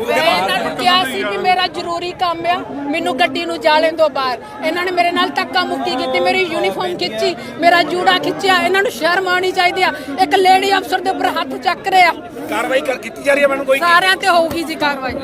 ਮੈਂ ਇਹਨਾਂ ਨੂੰ ਕਿਹਾ ਸੀ ਕਿ ਮੇਰਾ ਜ਼ਰੂਰੀ ਕੰਮ ਆ ਮੈਨੂੰ ਗੱਡੀ ਨੂੰ ਜਾ ਲੈਣ ਦਿਓ ਬਾਹਰ। ਇਹਨਾਂ ਨੇ ਮੇਰੇ ਨਾਲ ਧੱਕਾ ਮੁੱਕੀ ਕੀਤੀ ਮੇਰੀ ਯੂਨੀਫਾਰਮ ਖਿੱਚੀ ਮੇਰਾ ਜੂੜਾ ਖਿੱਚਿਆ ਇਹਨਾਂ ਨੂੰ ਸ਼ਰਮ ਆਉਣੀ ਚਾਹੀਦੀ ਆ। ਇੱਕ ਲੇਡੀ ਅਫਸਰ ਦੇ ਉੱਪਰ ਹੱਥ ਚੱਕ ਰਹੇ। ਕਾਰਵਾਈ ਕਰ- ਕੀਤੀ ਜਾ ਰਹੀ ਹੈ ਮੈਡਮ ਕੋਈ? ਸਾਰਿਆਂ ਤੇ ਹੋਊਗੀ ਜੀ ਕਾਰਵਾਈ।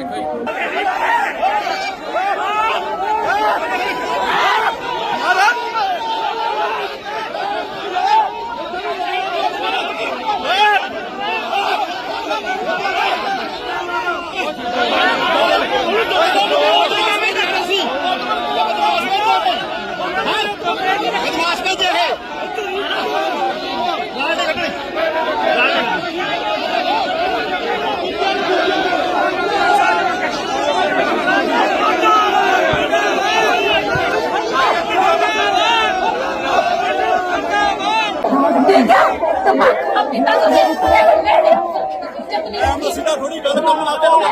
ਸਿੱਧਾ ਥੋੜੀ ਗੱਲ ਕਰਨ ਲਾ ਦੇ ਗੱਲ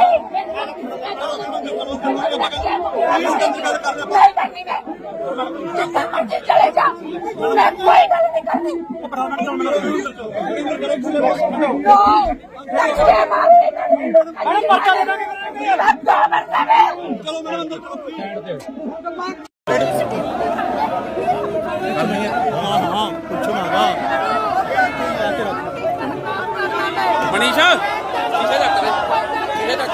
ਕਰ ਚਲੇ ਜਾ ਮੈਂ ਕੋਈ ਗੱਲ ਨਹੀਂ ਕਰਦੀ ਨੋ ਲੱਗੇ ਮਾਰਦੇ ਮੈਡਮ ਪਰਚਾ ਦੇ ਦਾਂਗੇ ਰੱਬਾ ਮਰਦੇ ਚਲੋ ਮੈਡਮ ਅੰਦਰ ਚਲੋ ਮਨੀਸ਼ਾ ਸ਼ੀਸ਼ੇ ਚੱਕ ਲੈ ਸ਼ੀਸ਼ੇ ਚੱਕ ਲੈ ਕਰ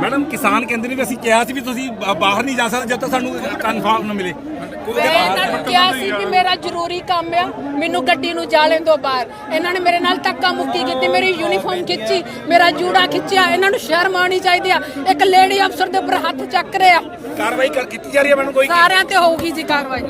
ਮੈਡਮ ਕਿਸਾਨ ਕਹਿੰਦੇ ਨੇ ਵੀ ਅਸੀਂ ਕਿਹਾ ਸੀ ਵੀ ਤੁਸੀਂ ਬਾਹਰ ਨਹੀਂ ਜਾ ਸਕਦੇ ਜਦ ਤੱਕ ਸਾਨੂੰ ਕਨਫਰਮ ਨਾ ਮਿਲੇ। ਮੈਂ ਇਹਨਾਂ ਨੂੰ ਕਿਹਾ ਸੀ ਕਿ ਮੇਰਾ ਜ਼ਰੂਰੀ ਕੰਮ ਆ ਮੈਨੂੰ ਗੱਡੀ ਨੂੰ ਜਾ ਲੈਣ ਦਿਓ ਬਾਹਰ। ਇਹਨਾਂ ਨੇ ਮੇਰੇ ਨਾਲ ਧੱਕਾ ਮੁੱਕੀ ਕੀਤੀ ਮੇਰੀ ਯੂਨੀਫਾਰਮ ਖਿੱਚੀ ਮੇਰਾ ਜੂੜਾ ਖਿੱਚਿਆ ਇਹਨਾਂ ਨੂੰ ਸ਼ਰਮ ਆਉਣੀ ਚਾਹੀਦੀ ਆ। ਇੱਕ ਲੇਡੀ ਅਫਸਰ ਦੇ ਉੱਪਰ ਹੱਥ ਚੱਕ ਰਹੇ। ਆ ਕਾਰਵਾਈ ਕਰ- ਕੀਤੀ ਜਾ ਰਹੀ ਹੈ ਮੈਡਮ ਕੋਈ ਸਾਰਿਆਂ ਤੇ ਹੋਊਗੀ ਜੀ ਕਾਰਵਾਈ।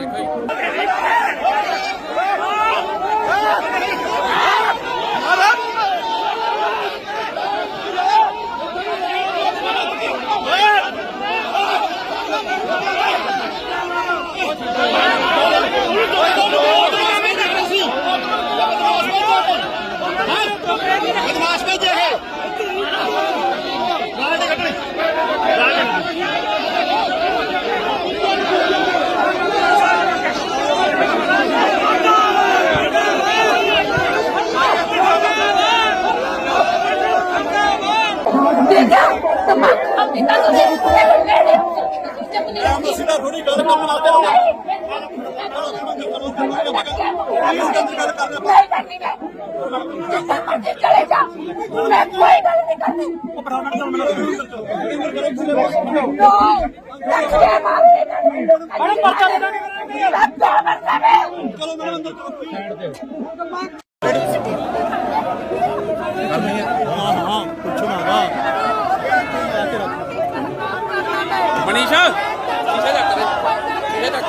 你当时在在在不那个。ਅਫਸਰ ਸਿੱਧਾ ਥੋੜੀ ਗੱਲ ਕਰਨ ਲਾ ਦੇ ਗੱਲ ਕਰ ਚਲੇ ਜਾ ਮੈਂ ਕੋਈ ਗੱਲ ਨਹੀਂ ਕਰਦੀ ਨੋ ਲੱਗੇ ਮਾਰਦੇ ਮੈਡਮ ਪਰਚਾ ਦੇ ਦਾਂਗੇ ਰੱਬਾ ਮਰਦੇ ਚਲੋ ਮੈਡਮ ਅੰਦਰ ਚਲੋ ਮਨੀਸ਼ਾ ਸ਼ੀਸ਼ੇ ਚੱਕ ਲੈ ਸ਼ੀਸ਼ੇ ਚੱਕ ਲੈ ਕਰ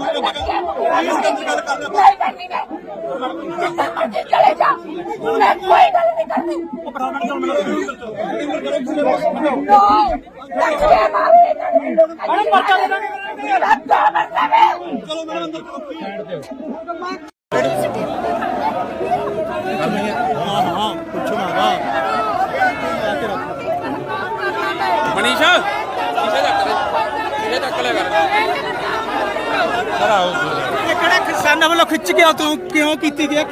ਪਲੀਜ਼ ਗੰਦੀ ਗੱਲ ਕਰਨਾ नहीं करनी है मर्जी चले जा मैं कोई गल नहीं करनी नो लक्ष्मी माफी करनी अरे मर्जी मेरा क्या मतलब है ਚਲੋ ਮੇਰੇ ਅੰਦਰ ਹਾਂ ਹਾਂ ਪੁੱਛੋ ਨਾ ਮਨੀਸ਼ਾ ਇਹ ਕਿਹੜੇ ਕਿਸਾਨਾਂ ਵੱਲੋਂ ਖਿੱਚ ਕੇ ਤੂੰ ਕਿਉਂ ਕੀਤੀ ਗਿਆ?